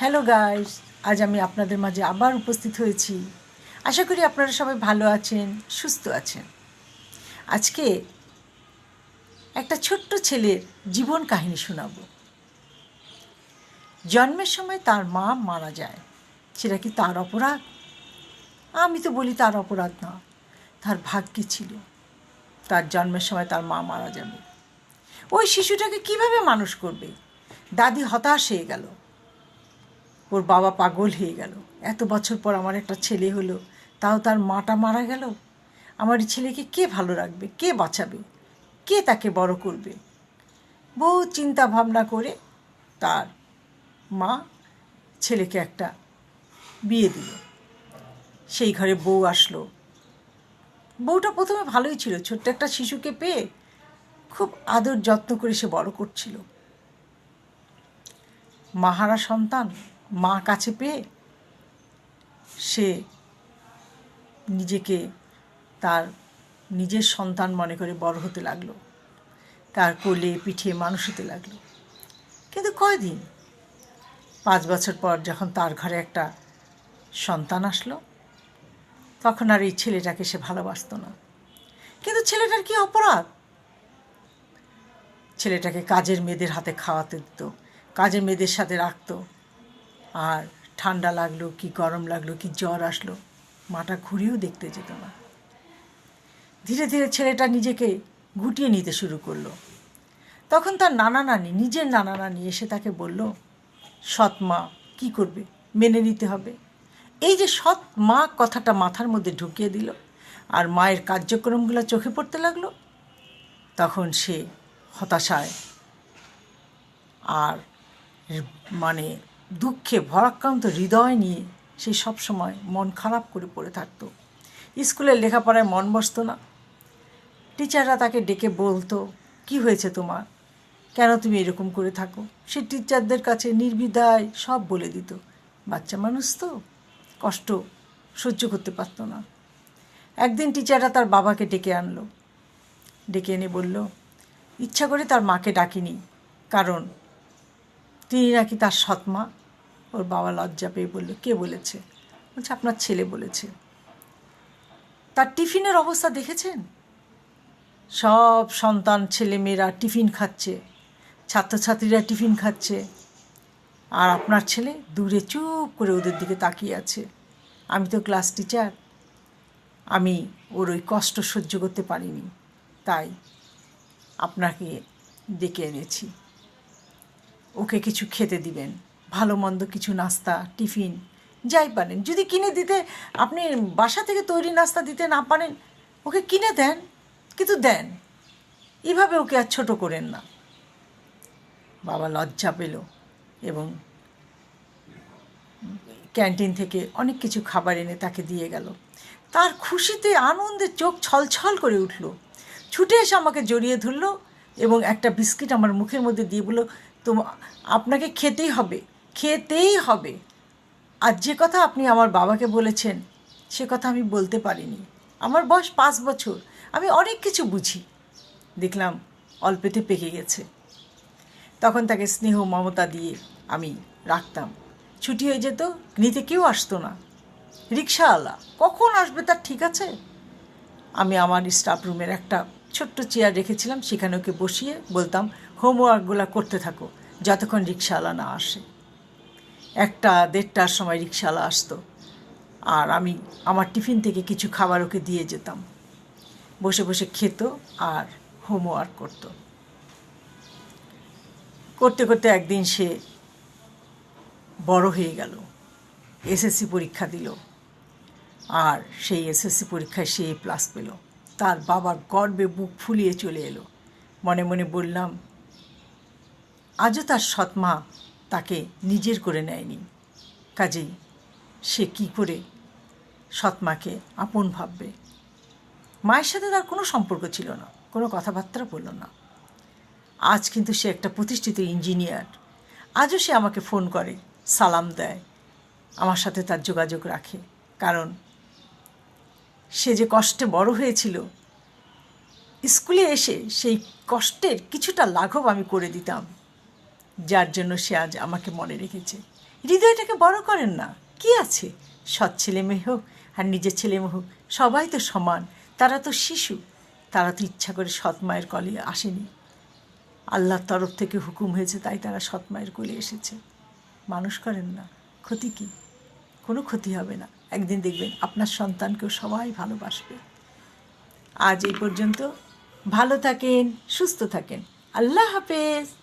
Hello guys আজ আমি আপনাদের মাঝে আবার উপস্থিত হয়েছি। আশা করি আপনারা সবাই ভালো আছেন, সুস্থ আছেন। আজকে একটা ছোট্ট ছেলের জীবন কাহিনী শোনাবো। জন্মের সময় তার মা মারা যায়। সেটা কি তার অপরাধ? আমি তো বলি তার অপরাধ না, তার ভাগ্যে ছিল। তার জন্মের সময় তার মা মারা যাবে। ওই শিশুটাকে কীভাবে মানুষ করবে? দাদি হতাশ হয়ে গেল। ওর বাবা পাগল হয়ে গেল। এত বছর পর আমার একটা ছেলে হলো। তাও তার মাটা মারা গেল। আমার ছেলেকে কে ভালো রাখবে? কে বাঁচাবে? কে তাকে বড় করবে? বহু চিন্তা ভাবনা করে তার মা ছেলেকে একটা বিয়ে দিল। সেই ঘরে বউ আসলো। বউটা প্রথমে ভালোই ছিল। ছোট্ট একটা শিশুকে পেয়ে খুব আদর যত্ন করে সে বড় করছিল। মাহারা সন্তান। মা কাছে পেয়ে সে নিজেকে তার নিজের সন্তান মনে করে বড় হতে লাগল। তার কোলে পিঠে মানুষ হতে লাগল। কিন্তু কয়দিন? পাঁচ বছর পর যখন তার ঘরে একটা সন্তান আসলো, তখন আর এই ছেলেটাকে সে ভালোবাসতো না। কিন্তু ছেলেটার কি অপরাধ? ছেলেটাকে কাজের মেয়েদের হাতে খাওয়াতে দিত, কাজের মেয়েদের সাথে রাখতো আর ঠান্ডা লাগল, কি গরম লাগল, কি জ্বর আসলো, মাটা ঘুরেও দেখতে যেত না। ধীরে ধীরে ছেলেটা নিজেকে গুটিয়ে নিতে শুরু করল। তখন তার নানা নানি, নিজের নানা নানি এসে তাকে বলল, সৎ মা, কী করবে? মেনে নিতে হবে। এই যে সৎ মা কথাটা মাথার মধ্যে ঢুকিয়ে দিল আর মায়ের কার্যক্রমগুলো চোখে পড়তে লাগল, তখন সে হতাশায় আর মানে দুঃখে, ভরাক্রান্ত হৃদয় নিয়ে সে সবসময় মন খারাপ করে পড়ে থাকতো। স্কুলের লেখাপড়ায় মন বসতো না। টিচাররা তাকে ডেকে বলতো, কি হয়েছে তোমার? কেন তুমি এরকম করে থাকো? সে টিচারদের কাছে নির্বিধায় সব বলে দিত। বাচ্চা মানুষ তো, কষ্ট সহ্য করতে পারতো না। একদিন টিচাররা তার বাবাকে ডেকে আনলো। ডেকে এনে বলল, ইচ্ছা করে তার মাকে ডাকিনি, কারণ তিনি নাকি তার সৎমা ওর বাবা লজ্জা পেয়ে বলল, কে বলেছে? বলছে, আপনার ছেলে বলেছে। তার টিফিনের অবস্থা দেখেছেন? সব সন্তান ছেলেমেয়েরা টিফিন খাচ্ছে, ছাত্রছাত্রীরা টিফিন খাচ্ছে, আর আপনার ছেলে দূরে চুপ করে ওদের দিকে তাকিয়ে আছে। আমি তো ক্লাস টিচার, আমি ওর ওই কষ্ট সহ্য করতে পারিনি, তাই আপনাকে ডেকে এনেছি। ওকে কিছু খেতে দিবেন। ভালো মন্দ কিছু নাস্তা, টিফিন, যাই পারেন। যদি কিনে দিতে আপনি বাসা থেকে তৈরি নাস্তা দিতে না পারেন, ওকে কিনে দেন, কিন্তু দেন। এভাবে ওকে আর ছোটো করেন না। বাবা লজ্জা পেল এবং ক্যান্টিন থেকে অনেক কিছু খাবার এনে তাকে দিয়ে গেল। তার খুশিতে, আনন্দে চোখ ছলছল করে উঠল। ছুটে এসে আমাকে জড়িয়ে ধরলো এবং একটা বিস্কিট আমার মুখের মধ্যে দিয়ে বলল তো আপনাকে খেতেই হবে। খেতেই হবে। আর যে কথা আপনি আমার বাবাকে বলেছেন, সে কথা আমি বলতে পারিনি। আমার বয়স পাঁচ বছর, আমি অনেক কিছু বুঝি। দেখলাম অল্পেতে পেকে গেছে। তখন তাকে স্নেহ মমতা দিয়ে আমি রাখতাম। ছুটি হয়ে যেত, নিতে কেউ আসতো না। রিক্সাওয়ালা কখন আসবে তার ঠিক আছে? আমি আমার স্টাফ রুমের একটা ছোট্ট চেয়ার রেখেছিলাম, সেখানে ওকে বসিয়ে বলতাম হোমওয়ার্কগুলো করতে থাকো, যতক্ষণ রিক্সাওয়ালা না আসে। একটা দেড়টার সময় রিক্সাওয়ালা আসতো। আর আমি আমার টিফিন থেকে কিছু খাবার ওকে দিয়ে যেতাম। বসে বসে খেত আর হোমওয়ার্ক করতো। করতে করতে একদিন সে বড় হয়ে গেল। এসএসসি পরীক্ষা দিল। আর সেই এসএসসি পরীক্ষায় সে প্লাস পেল। তার বাবার গর্বে বুক ফুলিয়ে চলে এলো। মনে মনে বললাম, আজও তার সৎমা তাকে নিজের করে নেয়নি। কাজেই সে কি করে সৎমাকে আপন ভাববে? মায়ের সাথে তার কোনো সম্পর্ক ছিল না, কোনো কথাবার্তা বলল না। আজ কিন্তু সে একটা প্রতিষ্ঠিত ইঞ্জিনিয়ার। আজও সে আমাকে ফোন করে, সালাম দেয়, আমার সাথে তার যোগাযোগ রাখে। কারণ সে যে কষ্টে বড় হয়েছিল, স্কুলে এসে সেই কষ্টের কিছুটা লাঘব আমি করে দিতাম। যার জন্য সে আজ আমাকে মনে রেখেছে। হৃদয়টাকে বড় করেন না। কি আছে? সৎ ছেলে মেয়ে হোক আর নিজের ছেলে মেয়ে হোক, সবাই তো সমান। তারা তো শিশু। তারা তো ইচ্ছা করে সৎ মায়ের কলে আসেনি। আল্লাহর তরফ থেকে হুকুম হয়েছে, তাই তারা সৎ মায়ের কোলে এসেছে। মানুষ করেন না। ক্ষতি কি? কোনো ক্ষতি হবে না। একদিন দেখবেন আপনার সন্তানকেও সবাই ভালোবাসবে। আজ এই পর্যন্ত। ভালো থাকেন, সুস্থ থাকেন। আল্লাহ হাফেজ।